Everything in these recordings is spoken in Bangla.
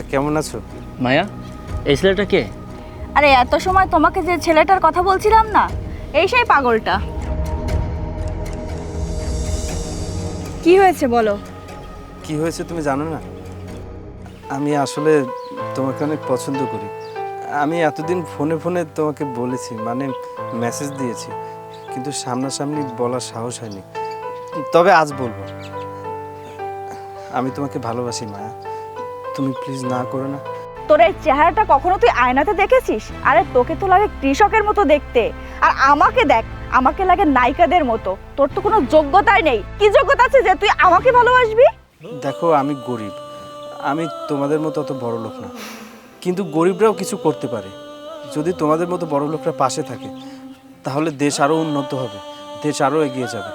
হ্যাঁ কেমন আছো? মায়া এই ছেলেটা কে? আরে এত সময় তোমাকে যে ছেলেটার কথা বলছিলাম না এই সেই পাগলটা। কি হয়েছে বলো? কি হয়েছে তুমি জানো না? আমি আসলে তোমাকে অনেক পছন্দ করি। আমি এতদিন ফোনে ফোনে তোমাকে বলেছি মানে মেসেজ দিয়েছি কিন্তু সামনাসামনি বলার সাহস হয়নি। তবে আজ বলব। আমি তোমাকে ভালোবাসি মায়া। তুমি প্লিজ না করো না। তোর এই চেহারাটা কখনো তুই আয়নাতে দেখেছিস? আরে তোকে তো লাগে কৃষকের মতো দেখতে। আর আমাকে দেখ আমাকে লাগে নায়িকাদের মতো। তোর তো কোনো যোগ্যতাই নেই। কি যোগ্যতা আছে যে তুই আমাকে ভালোবাসবি? দেখো আমি গরিব। আমি তোমাদের মতো অত বড় লোক না। কিন্তু গরিবরাও কিছু করতে পারে। যদি তোমাদের মতো বড় লোকরা পাশে থাকে তাহলে দেশ আরও উন্নত হবে। দেশ আরও এগিয়ে যাবে।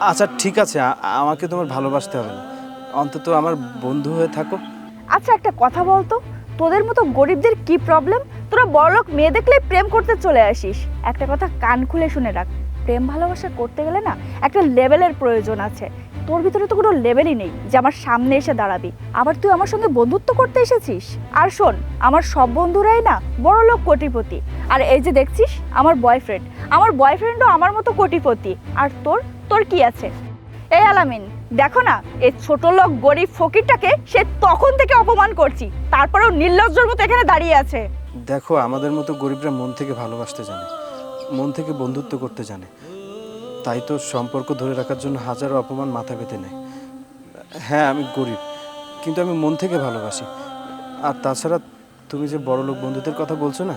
আচ্ছা ঠিক আছে। আমাকে তোমার ভালোবাসতে হবে না। অন্তত আমার বন্ধু হয়ে থাকো। আচ্ছা একটা কথা বলতো? তোদের মতো গরিবদের কি প্রবলেম তোরা বড়লোক মেয়ে দেখলেই প্রেম করতে চলে আসিস। একটা কথা কান খুলে শুনে রাখ, প্রেম ভালোবাসা করতে গেলে না একটা লেভেলের প্রয়োজন আছে। তোর ভিতরে তো কোনো লেভেলই নেই যে আমার সামনে এসে দাঁড়াবি। আবার তুই আমার সঙ্গে বন্ধুত্ব করতে এসেছিস? আর শোন, আমার সব বন্ধুরাই না বড় লোক কোটিপতি। আর এই যে দেখছিস, আমার বয়ফ্রেন্ড আমার বয়ফ্রেন্ডও আমার মতো কোটিপতি। আর তোর তোর কি আছে? এই আলামিন, দেখো না, এই ছোট লোক গরিব ফকিরটাকে সে তখন থেকে অপমান করছি, তারপরেও নির্লজ্জর মতো এখানে দাঁড়িয়ে আছে। দেখো, আমাদের মতো গরিবরা মন থেকে ভালোবাসতে জানে, মন থেকে বন্ধুত্ব করতে জানে। তাই তো সম্পর্ক ধরে রাখার জন্য হাজারো অপমান মাথা পেতে নেয়। হ্যাঁ আমি গরিব, কিন্তু আমি মন থেকে ভালোবাসি। আর তাছাড়া তুমি যে বড় লোক বন্ধুদের কথা বলছো না,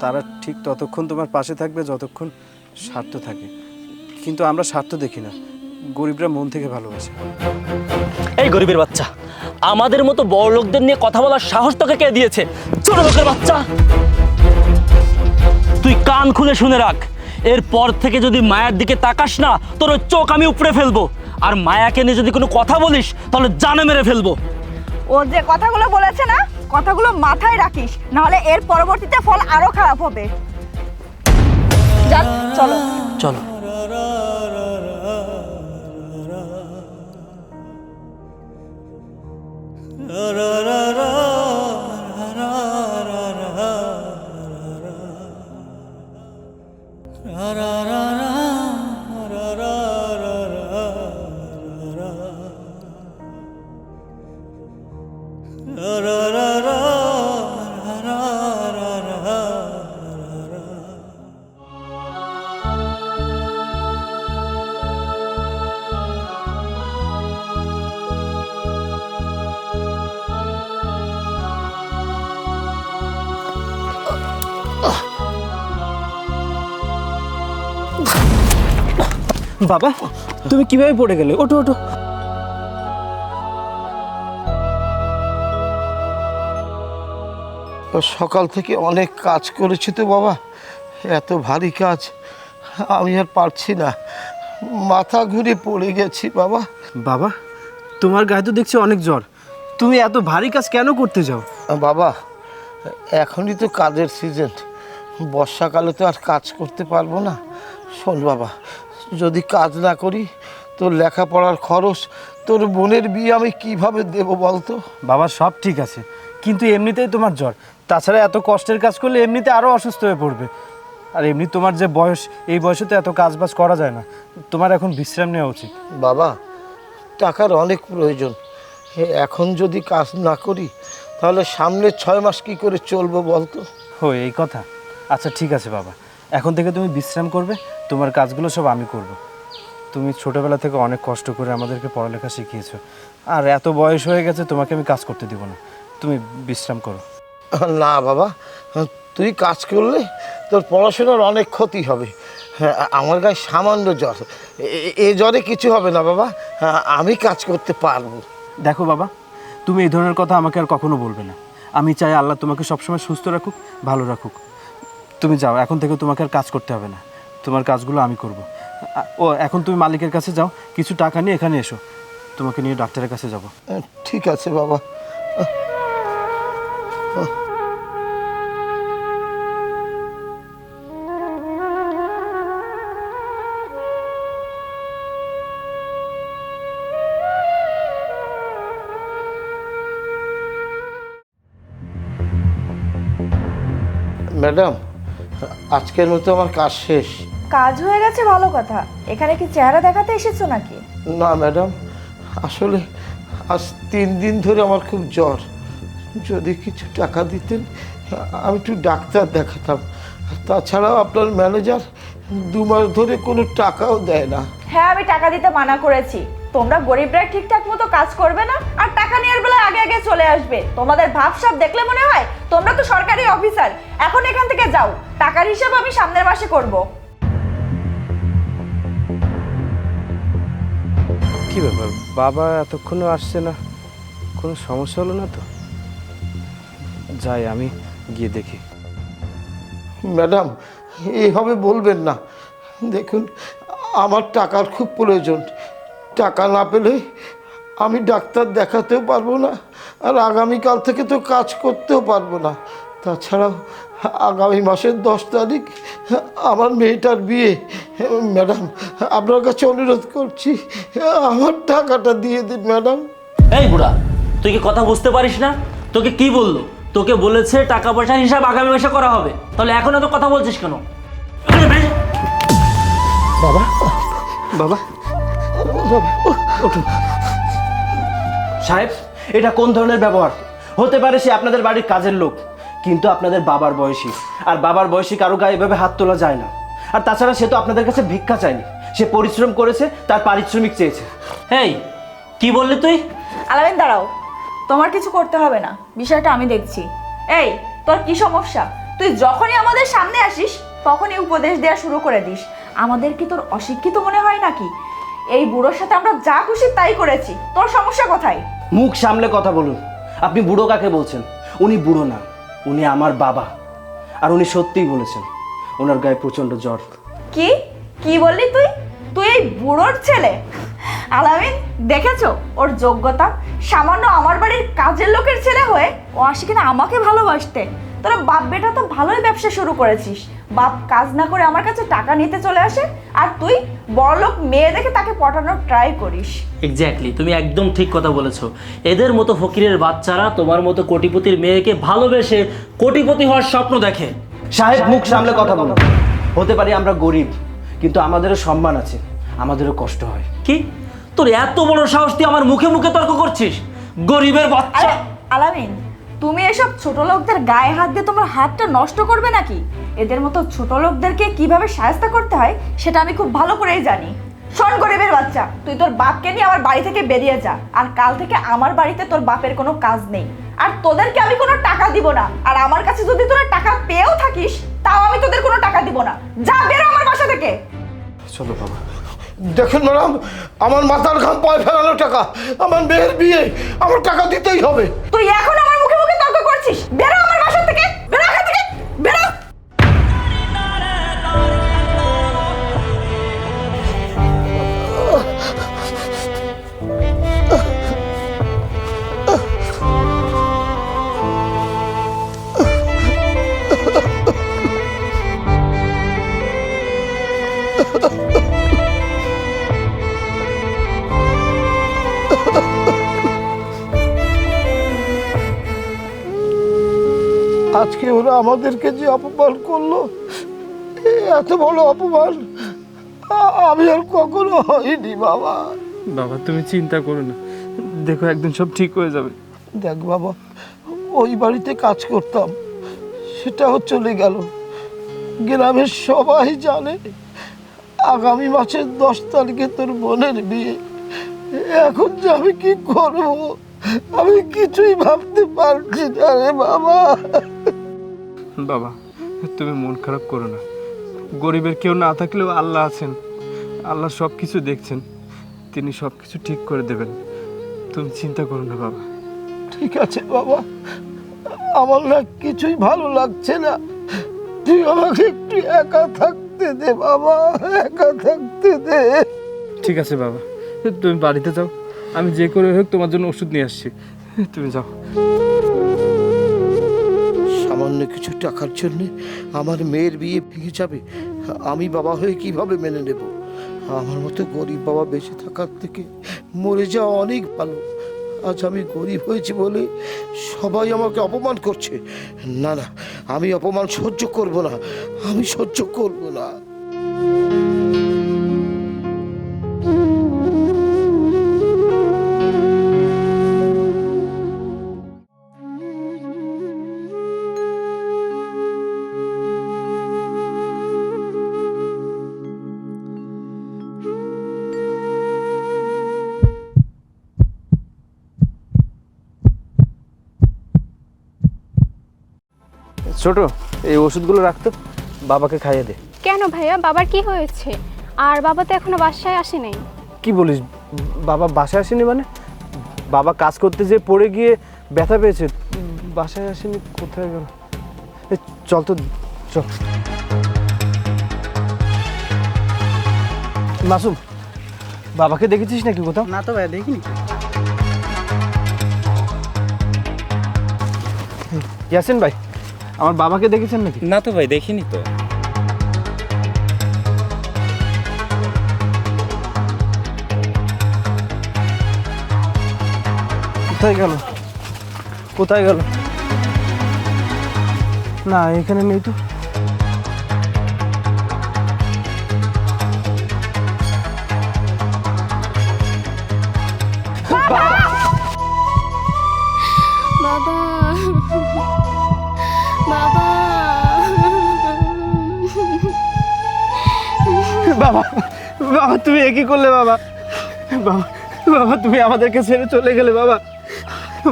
তারা ঠিক ততক্ষণ তোমার পাশে থাকবে যতক্ষণ স্বার্থ থাকে। কিন্তু আমরা স্বার্থ দেখি না। গরিবরা মন থেকে ভালোবাসে। এই গরিবের বাচ্চা আমাদের মতো বড় লোকদের নিয়ে কথা বলার সাহস তোকে কে দিয়েছে? ছোট লোকের বাচ্চা। তুই কান খুলে শুনে রাখ এরপর থেকে যদি মায়ের দিকে তাকাস না তোর ওই চোখ আমি উপড়ে ফেলব। আর মায়াকে নিয়ে যদি কোনো কথা বলিস তাহলে জানে মেরে ফেলব। ও যে কথাগুলো বলেছে না কথাগুলো মাথায় রাখিস নাহলে এর পরবর্তীতে ফল আরও খারাপ হবে। যাক চলো। চলো। বাবা তুমি কীভাবে পড়ে গেলে? ওঠো ওঠো। সকাল থেকে অনেক কাজ করেছি তো বাবা। এত ভারী কাজ আমি আর পারছি না। মাথা ঘুরে পড়ে গেছি বাবা। বাবা তোমার গায়ে তো দেখছি অনেক জ্বর। তুমি এত ভারী কাজ কেন করতে যাও? বাবা এখনই তো কাজের সিজন বর্ষাকালে তো আর কাজ করতে পারব না। শোন বাবা যদি কাজ না করি তোর লেখাপড়ার খরচ তোর বোনের বিয়ে আমি কীভাবে দেবো বলতো? বাবা সব ঠিক আছে। কিন্তু এমনিতেই তোমার জ্বর। তাছাড়া এত কষ্টের কাজ করলে এমনিতে আরও অসুস্থ হয়ে পড়বে। আর এমনি তোমার যে বয়স এই বয়সে তো এত কাজ বাজ করা যায় না। তোমার এখন বিশ্রাম নেওয়া উচিত। বাবা টাকার অনেক প্রয়োজন। এখন যদি কাজ না করি তাহলে সামনের ছয় মাস কি করে চলবো বলতো? ও এই কথা। আচ্ছা ঠিক আছে বাবা। এখন থেকে তুমি বিশ্রাম করবে তোমার কাজগুলো সব আমি করব। তুমি ছোটোবেলা থেকে অনেক কষ্ট করে আমাদেরকে পড়ালেখা শিখিয়েছো। আর এত বয়স হয়ে গেছে তোমাকে আমি কাজ করতে দিব না। তুমি বিশ্রাম করো। না বাবা তুই কাজ করলে তোর পড়াশোনার অনেক ক্ষতি হবে। হ্যাঁ, আমার গায়ে সামান্য জ্বর। এ- এ জ্বরে কিছু হবে না বাবা। হ্যাঁ, আমি কাজ করতে পারব। দেখো বাবা তুমি এই ধরনের কথা আমাকে আর কখনো বলবে না। আমি চাই আল্লাহ তোমাকে সবসময় সুস্থ রাখুক ভালো রাখুক। তুমি যাও, এখন থেকে তোমাকে আর কাজ করতে হবে না। তোমার কাজগুলো আমি করব। ও, এখন তুমি মালিকের কাছে যাও, কিছু টাকা নিয়ে এখানে এসো। তোমাকে নিয়ে ডাক্তারের কাছে যাব। ঠিক আছে বাবা। ম্যাডাম আজকের মতো আমার কাজ শেষ। কাজ হয়ে গেছে ভালো কথা। এখানে কি চেহারা দেখাতে এসেছ নাকি? না ম্যাডাম। আসলে আজ তিন দিন ধরে আমার খুব জ্বর। যদি কিছু টাকা দিতেন আমি একটু ডাক্তার দেখাতাম। তাছাড়াও আপনার ম্যানেজার দু মাস ধরে কোনো টাকাও দেয় না। হ্যাঁ আমি টাকা দিতে মানা করেছি। তোমরা গরিবরা ঠিকঠাক মতো কাজ করবে না আর টাকা নেওয়ার বেলায় আগে আগে চলে আসবে। তোমাদের ভাবসাব দেখলে মনে হয় তোমরা তো সরকারি অফিসার। এখন এখান থেকে যাও টাকার হিসাব আমি সামনের মাসে করব। কি ব্যাপার? বাবা এতক্ষণও আসছে না। কোনো সমস্যা হলো না তো? যাই আমি গিয়ে দেখি। ম্যাডাম এইভাবে বলবেন না। দেখুন আমার টাকার খুব প্রয়োজন। টাকা না পেলে আমি ডাক্তার দেখাতেও পারব না আর আগামীকাল থেকে তো কাজ করতেও পারব না। তাছাড়াও আগামী মাসের দশ তারিখ আমার মেয়েটার বিয়ে। ম্যাডাম আপনার কাছে অনুরোধ করছি আমার টাকাটা দিয়ে দিন ম্যাডাম। এই বুড়া তুই কি কথা বুঝতে পারিস না? তোকে কি বলল? তোকে বলেছে টাকা পয়সার হিসাব আগামী মাসে করা হবে। তাহলে এখন এত কথা বলছিস কেন? বাবা বাবা। সাহেব এটা কোন ধরনের ব্যবহার? হতে পারে সে আপনাদের বাড়ির কাজের লোক কিন্তু আপনাদের বাবার বয়সী। আর বাবার বয়সী কারও গায়ে এভাবে হাত তোলা যায় না। আর তাছাড়া সে তো আপনাদের কাছে ভিক্ষা চায়নি। সে পরিশ্রম করেছে তার পারিশ্রমিক চেয়েছে। এই কি বললি তুই? আলামিন দাঁড়াও। তোমার কিছু করতে হবে না। বিষয়টা আমি দেখছি। এই তোর কি সমস্যা? তুই যখনই আমাদের সামনে আসিস তখনই উপদেশ দেওয়া শুরু করে দিস। আমাদের কি তোর অশিক্ষিত মনে হয় নাকি? এই বুড়োর সাথে আমরা যা খুশি তাই করেছি। তোর সমস্যা কোথায়? মুখ সামলে কথা বলুন। আপনি বুড়ো কাকে বলছেন? উনি বুড়ো না উনি আমার বাবা। আর উনি সত্যিই বলেছেন ওনার গায়ে প্রচণ্ড জ্বর। কি? কি বললি তুই? তুই এই বুড়োর ছেলে? আলামিন দেখেছ? ওর যোগ্যতা? সামান্য আমার বাড়ির কাজের লোকের ছেলে হয়ে ও আসে কিনা আমাকে ভালোবাসতে। তোরা বাপ বেটা তো ভালোই ব্যবসা শুরু করেছিস। বাপ কাজ না করে আমার কাছে টাকা নিতে চলে আসে আর তুই বড়লোক মেয়ে দেখে তাকে পটানোর ট্রাই করিস। এক্স্যাক্টলি তুমি একদম ঠিক কথা বলেছ। এদের মতো ফকিরের বাচ্চারা তোমার মতো কোটিপতির মেয়েকে ভালোবেসে কোটিপতি হওয়ার স্বপ্ন দেখে। সাহেব মুখ সামলে কথা বলো হতে পারি আমরা গরিব কিন্তু আমাদেরও সম্মান আছে আমাদেরও কষ্ট হয়। কি? তোর এত বড় সাহস তুই আমার মুখে মুখে তর্ক করছিস? গরিবের বাচ্চা। আলামিন তুমি এসব ছোট লোকদের গায়ে হাত দিয়ে তোমার হাতটা নষ্ট করবে নাকি? এদের মতো ছোট লোকদেরকে কীভাবে সাহায্য করতে হয় সেটা আমি খুব ভালো করেই জানি। শোন গরিবের বাচ্চা তুই তোর বাপকে নিয়ে আমার বাড়ি থেকে বেরিয়ে যা আর কাল থেকে আমার বাড়িতে তোর বাপের কোনো কাজ নেই। আর তোদেরকে আমি কোনো টাকা দিব না আর আমার কাছে যদি তোরা টাকা পেয়েও থাকিস তাও আমি তোদের কোনো টাকা দিব না। যা বেরো আমার বাসা থেকে। চলো বাবা। দেখুন ম্যাডাম আমার মাথার ঘাম পায়ে ফেলানো টাকা আমার মেয়ের বিয়ে আমার টাকা দিতেই হবে। তুই এখন আমার করছিস বেরো আমার বাসা থেকে। আমাদেরকে যে অপমান করল এ এত বড় অপমান আমি আর কখনো হয়নি বাবা। বাবা তুমি চিন্তা করো না। দেখো একদিন সব ঠিক হয়ে যাবে। দেখ বাবা ওই বাড়িতে কাজ করতাম সেটাও চলে গেল। গ্রামের সবাই জানে আগামী মাসের দশ তারিখে তোর বোনের বিয়ে। এখন যে আমি কি করব আমি কিছুই ভাবতে পারছি না রে বাবা। বাবা। তুমি মন খারাপ করো না। গরিবের কেউ না থাকলেও আল্লাহ আছেন। আল্লাহ সব কিছু দেখছেন। তিনি সব কিছু ঠিক করে দেবেন। তুমি চিন্তা করো না বাবা। ঠিক আছে বাবা। আমার না কিছুই ভালো লাগছে না। তুই আমাকে একটু একা থাকতে দে বাবা একা থাকতে দে। ঠিক আছে বাবা। তুমি বাড়িতে যাও। আমি যে করে হোক তোমার জন্য ওষুধ নিয়ে আসছি। তুমি যাও। সামান্য কিছু টাকার জন্য আমার মেয়ের বিয়ে ভেঙে যাবে। আমি বাবা হয়ে কীভাবে মেনে নেব? আমার মতো গরিব বাবা বেঁচে থাকার থেকে মরে যাওয়া অনেক ভালো। আজ আমি গরিব হয়েছি বলে সবাই আমাকে অপমান করছে। না না, আমি অপমান সহ্য করব না। আমি সহ্য করব ছোট এই ওষুধগুলো রাখতো বাবাকে খাইয়ে দে। কেন ভাইয়া? বাবার কি হয়েছে? আর বাবা তো এখনও বাসায় আসে নাই। কি বলিস? বাবা বাসায় আসেনি মানে? বাবা কাজ করতে যেয়ে পড়ে গিয়ে ব্যথা পেয়েছে। বাসায় আসেনি কোথায় গেল? এ, চল তো চল। মাসুম বাবাকে দেখেছিস নাকি কোথাও? না তো ভাই দেখিনি। ইয়াসিন ভাই আমার বাবাকে দেখেছেন নাকি? না তো ভাই দেখিনি তো। কোথায় গেল? কোথায় গেল? না এখানে নেই তো। বাবা বাবা তুমি একই করলে বাবা? বাবা বাবা তুমি আমাদেরকে ছেড়ে চলে গেলে বাবা।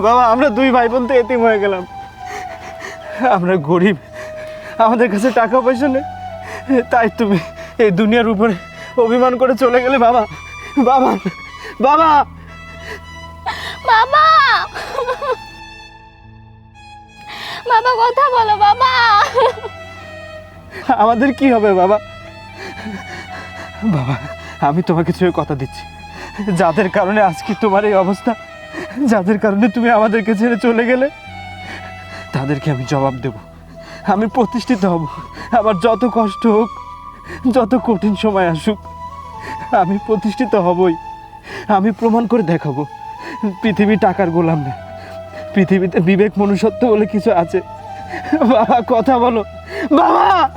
বাবা আমরা দুই ভাই বোন তো এতিম হয়ে গেলাম। আমরা গরিব আমাদের কাছে টাকা পয়সা নেই। তাই তুমি এই দুনিয়ার উপরে অভিমান করে চলে গেলে বাবা। বাবা বাবা! বাবা! বাবা কথা বলো বাবা! আমাদের কি হবে বাবা? বাবা, আমি তোমাকে ছুঁয়ে কথা দিচ্ছি। যাদের কারণে আজকে তোমার এই অবস্থা? যাদের কারণে তুমি আমাদেরকে ছেড়ে চলে গেলে? তাদেরকে আমি জবাব দেব। আমি প্রতিষ্ঠিত হব। আমার যত কষ্ট হোক, যত কঠিন সময় আসুক, আমি প্রতিষ্ঠিত হবই। আমি প্রমাণ করে দেখাবো। পৃথিবী টাকার গোলাম না। পৃথিবীতে বিবেক মনুষ্যত্ব বলে কিছু আছে। বাবা, কথা বলো। বাবা!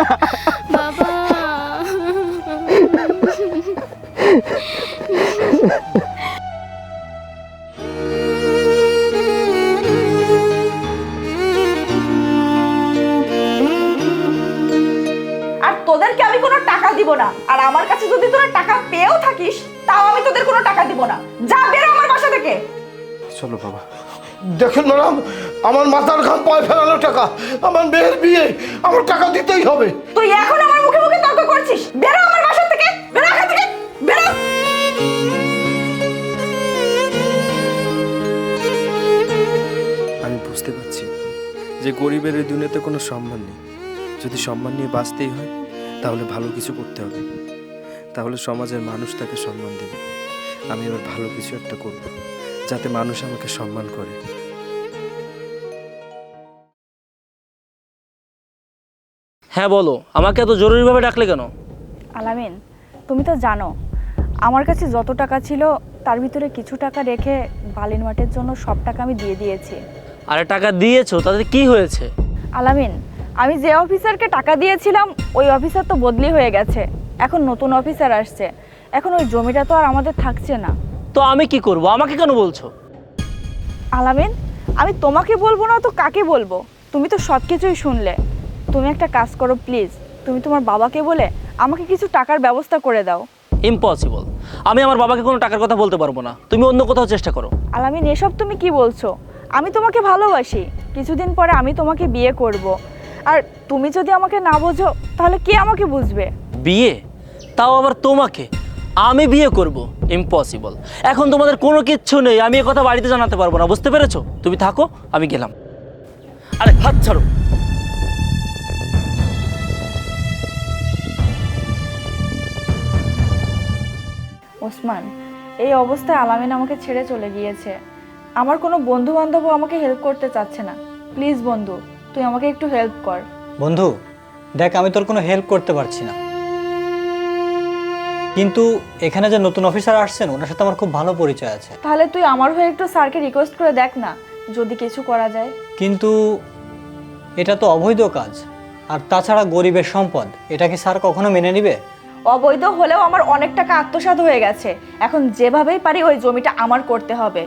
দিব না। আর আমার কাছে যদি তোরা টাকা পেয়েও থাকিস তাও আমি তোদের কোনো টাকা দিব না। যা বেরো আমার বাসা থেকে। চলো বাবা। দেখেন ম্যাডাম আমার মাথার ঘাম পায়ে ফেলানো টাকা আমার মেয়ের বিয়ে আমার টাকা দিতেই হবে। তুই এখন আমার মুখে মুখে তর্ক করছিস? বেরো আমার বাসা থেকে বেরো এখান থেকে বেরো। আমি বুঝতে পারছি যে গরিবের এই দুনিয়াতে কোনো সম্মান নেই। যদি সম্মান নিয়ে বাঁচতেই হয় তাহলে ভালো কিছু করতে হবে। তাহলে সমাজের মানুষ তাকে সম্মান দেবে। আমি এবার ভালো কিছু একটা করব যাতে মানুষ আমাকে সম্মান করে। হ্যাঁ বলো আমাকে এত জরুরিভাবে ডাকলে কেন? আলামিন তুমি তো জানো আমার কাছে যত টাকা ছিল তার ভিতরে কিছু টাকা রেখে বালির মাটির জন্য সব টাকা আমি দিয়ে দিয়েছি। আরে টাকা দিয়েছ তাতে কি হয়েছে? আলামিন আমি যে অফিসারকে টাকা দিয়েছিলাম ওই অফিসার তো বদলি হয়ে গেছে। এখন নতুন অফিসার আসছে। এখন ওই জমিটা তো আর আমাদের থাকছে না। তো আমি কি করব? আমাকে কেন বলছো? আলামিন আমি তোমাকে বলব না তো কাকে বলব? তুমি তো সব কিছুই শুনলে। তুমি একটা কাজ করো প্লিজ। তুমি তোমার বাবাকে বলে আমাকে কিছু টাকার ব্যবস্থা করে দাও। ইম্পসিবল আমি আমার বাবাকে কোনো টাকার কথা বলতে পারব না। তুমি অন্য কোথাও চেষ্টা করো। আলামিন এসব তুমি কি বলছো? আমি তোমাকে ভালোবাসি। কিছুদিন পরে আমি তোমাকে বিয়ে করব। আর তুমি যদি আমাকে না বোঝো তাহলে কে আমাকে বুঝবে? বিয়ে? তাও আবার তোমাকে। আমি বিয়ে করব। ইম্পসিবল এখন তোমাদের কোনো কিচ্ছু নেই। আমি এ কথা বাড়িতে জানাতে পারব না। বুঝতে পেরেছ? তুমি থাকো আমি গেলাম। আরে হাত ছাড়ো। ওসমান এই অবস্থায় আলামিন আমাকে ছেড়ে চলে গিয়েছে। আমার কোনো বন্ধু বান্ধবও আমাকে হেল্প করতে চাচ্ছে না। প্লিজ বন্ধু। তুই আমাকে একটু হেল্প কর। বন্ধু দেখ আমি তোর কোনো হেল্প করতে পারছি না। কিন্তু এখানে যে নতুন অফিসার আসছেন ওনার সাথে আমার খুব ভালো পরিচয় আছে। তাহলে তুই আমার হয়ে একটু স্যারকে রিকোয়েস্ট করে দেখ না যদি কিছু করা যায়। কিন্তু এটা তো অবৈধ কাজ। আর তাছাড়া গরিবের সম্পদ এটা কি স্যার কখনো মেনে নেবে? অবৈধ হলেও আমার অনেক টাকা আত্মসাৎ হয়ে গেছে। এখন যেভাবেই পারি ওই জমিটা আমার করতে হবে।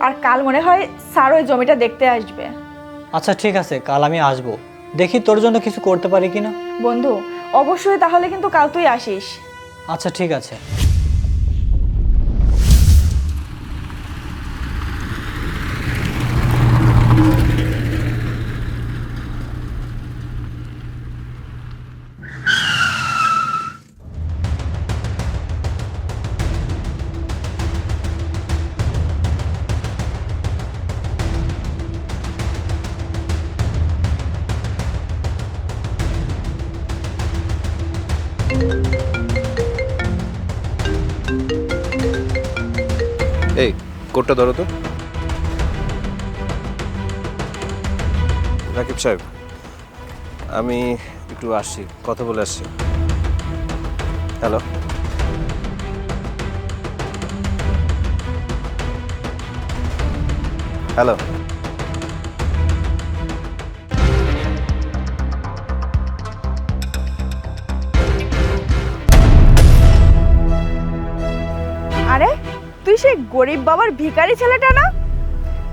আর কাল মনে হয় স্যার ওই জমিটা দেখতে আসবে। আচ্ছা ঠিক আছে কাল আমি আসব। দেখি তোর জন্য কিছু করতে পারি কি না বন্ধু অবশ্যই তাহলে কিন্তু কাল তুই আসিস। আচ্ছা ঠিক আছে। কোটটা ধরো তো। রাকিব সাহেব আমি একটু আসছি কথা বলে আসছি। হ্যালো হ্যালো তুই সেই গরিব বাবার ভিখারি ছেলেটা না?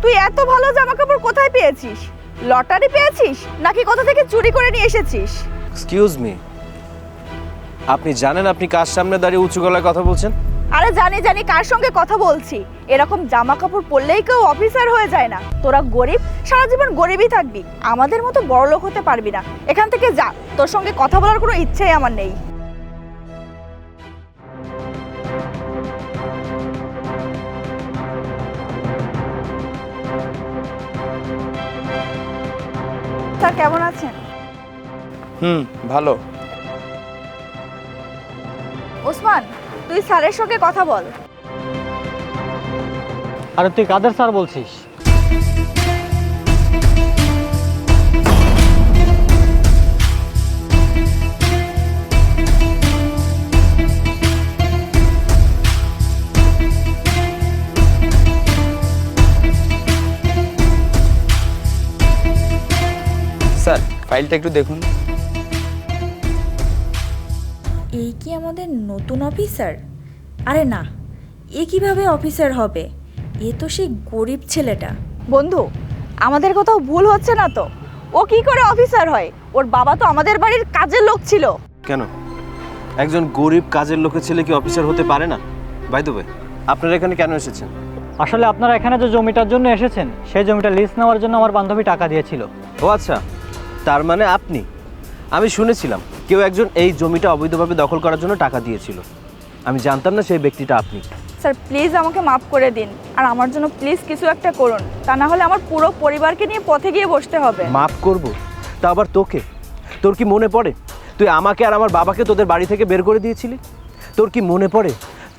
তুই এত ভালো জামা কাপড় কোথায় পেয়েছিস? লটারি পেয়েছিস? নাকি কোথা থেকে চুরি করে নিয়ে এসেছিস? এক্সকিউজ মি আপনি জানেন আপনি কার সামনে দাঁড়িয়ে উঁচু গলায় কথা বলছেন? আরে জানি জানি কার সঙ্গে কথা বলছি। এরকম জামা কাপড় পরলেই কেউ অফিসার হয়ে যায় না। তোরা গরিব সারা জীবন গরিবই থাকবি। আমাদের মতো বড় লোক হতে পারবি না। এখান থেকে যা তোর সঙ্গে কথা বলার কোনো ইচ্ছেই আমার নেই। স্যার কেমন আছেন? হুম ভালো। ওসমান তুই স্যারের সঙ্গে কথা বল। আরে তুই কাদের স্যার বলছিস? স্যার ফাইলটা একটু দেখুন। এই কি আমাদের নতুন অফিসার? আরে না এ কীভাবে অফিসার হবে? এ তো সেই গরিব ছেলেটা। বন্ধু আমাদের কোথাও ভুল হচ্ছে না তো? ও কি করে অফিসার হয়? ওর বাবা তো আমাদের বাড়ির কাজের লোক ছিল। কেন? একজন গরিব কাজের লোকের ছেলে কি অফিসার হতে পারে না? বাই দেবে আপনারা এখানে কেন এসেছেন? আসলে আপনারা এখানে যে জমিটার জন্য এসেছেন সেই জমিটা লিস্ট নেওয়ার জন্য আমার বান্ধবী টাকা দিয়েছিল। ও আচ্ছা তার মানে আপনি? আমি শুনেছিলাম কেউ একজন এই জমিটা অবৈধভাবে দখল করার জন্য টাকা দিয়েছিল। আমি জানতাম না সেই ব্যক্তিটা আপনি। স্যার প্লিজ আমাকে মাফ করে দিন। আর আমার জন্য প্লিজ কিছু একটা করুন। তা না হলে আমার পুরো পরিবারকে নিয়ে পথে গিয়ে বসতে হবে। মাফ করব? তা আবার তোকে? তোর কি মনে পড়ে? তুই আমাকে আর আমার বাবাকে তোদের বাড়ি থেকে বের করে দিয়েছিলি? তোর কি মনে পড়ে?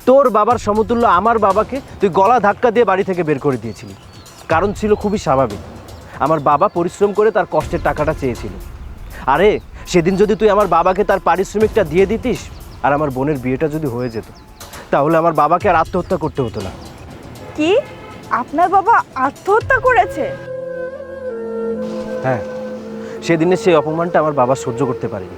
তোর বাবার সমতুল্য আমার বাবাকে তুই গলা ধাক্কা দিয়ে বাড়ি থেকে বের করে দিয়েছিলি। কারণ ছিল খুবই স্বাভাবিক। আমার বাবা পরিশ্রম করে তার কষ্টের টাকাটা চেয়েছিল। আরে সেদিন যদি তুই আমার বাবাকে তার পারিশ্রমিকটা দিয়ে দিতিস আর আমার বোনের বিয়েটা যদি হয়ে যেত তাহলে আমার বাবাকে আর আত্মহত্যা করতে হতো না। কি? আপনার বাবা আত্মহত্যা করেছে? হ্যাঁ সেদিনের সেই অপমানটা আমার বাবা সহ্য করতে পারেনি।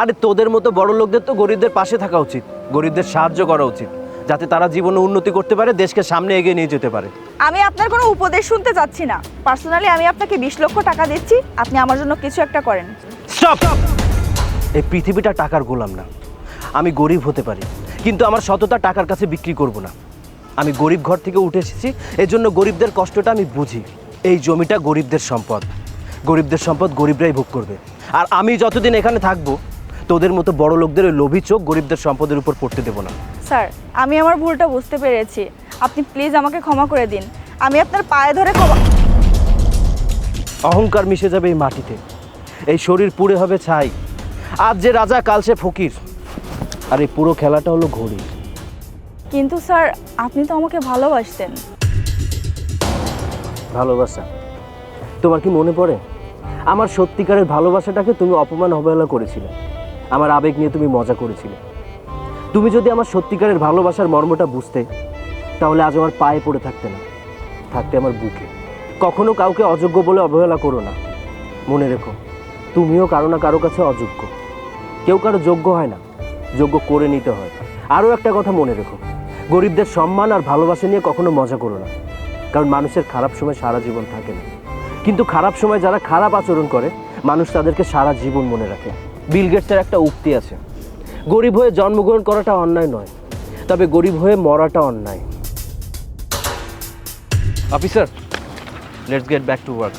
আরে তোদের মতো বড় লোকদের তো গরিবদের পাশে থাকা উচিত গরিবদের সাহায্য করা উচিত। যাতে তারা জীবনে উন্নতি করতে পারে দেশকে সামনে এগিয়ে নিয়ে যেতে পারে। আমি আপনার কোনো উপদেশ শুনতে চাচ্ছি না। পার্সোনালি আমি আপনাকে বিশ লক্ষ টাকা দিচ্ছি। আপনি আমার জন্য কিছু একটা করেন। স্টপ এই পৃথিবীটা টাকার গোলাম না। আমি গরিব হতে পারি কিন্তু আমার সততা টাকার কাছে বিক্রি করব না। আমি গরিব ঘর থেকে উঠে এসেছি এজন্য গরিবদের কষ্টটা আমি বুঝি। এই জমিটা গরিবদের সম্পদ। গরিবদের সম্পদ গরিবরাই ভোগ করবে। আর আমি যতদিন এখানে থাকব তোদের মতো বড় লোকদের ওই লোভী চোখ গরিবদের সম্পদের উপর পড়তে দেবো না। স্যার আমি আমার ভুলটা বুঝতে পেরেছি। আপনি প্লিজ আমাকে ক্ষমা করে দিন। আমি আপনার পায়ে ধরে ক্ষমা অহংকার মিশে যাবে এই মাটিতে। এই শরীর পুড়ে হবে ছাই। আজ যে রাজা কাল সে ফকির। আর এই পুরো খেলাটা হলো ঘড়ি। কিন্তু স্যার আপনি তো আমাকে ভালোবাসতেন। ভালোবাসা? তোমার কি মনে পড়ে? আমার সত্যিকারের ভালোবাসাটাকে তুমি অপমান অবহেলা করেছিলে। আমার আবেগ নিয়ে তুমি মজা করেছিলে। তুমি যদি আমার সত্যিকারের ভালোবাসার মর্মটা বুঝতে, তাহলে আজ আমার পায়ে পড়ে থাকতে না। থাকতে আমার বুকে। কখনো কাউকে অযোগ্য বলে অবহেলা করো না। মনে রেখো, তুমিও কারও না কারও কাছে অযোগ্য। কেউ কারও যোগ্য হয় না, যোগ্য করে নিতে হয়। আরও একটা কথা মনে রেখো, গরিবদের সম্মান আর ভালোবাসা নিয়ে কখনো মজা করো না। কারণ মানুষের খারাপ সময় সারা জীবন থাকে না। কিন্তু খারাপ সময় যারা খারাপ আচরণ করে, মানুষ তাদেরকে সারা জীবন মনে রাখে। বিল গেটসের একটা উক্তি আছে। গরিব হয়ে জন্মগ্রহণ করাটা অন্যায় নয়, তবে গরিব হয়ে মরাটা অন্যায়। Officer let's get back to work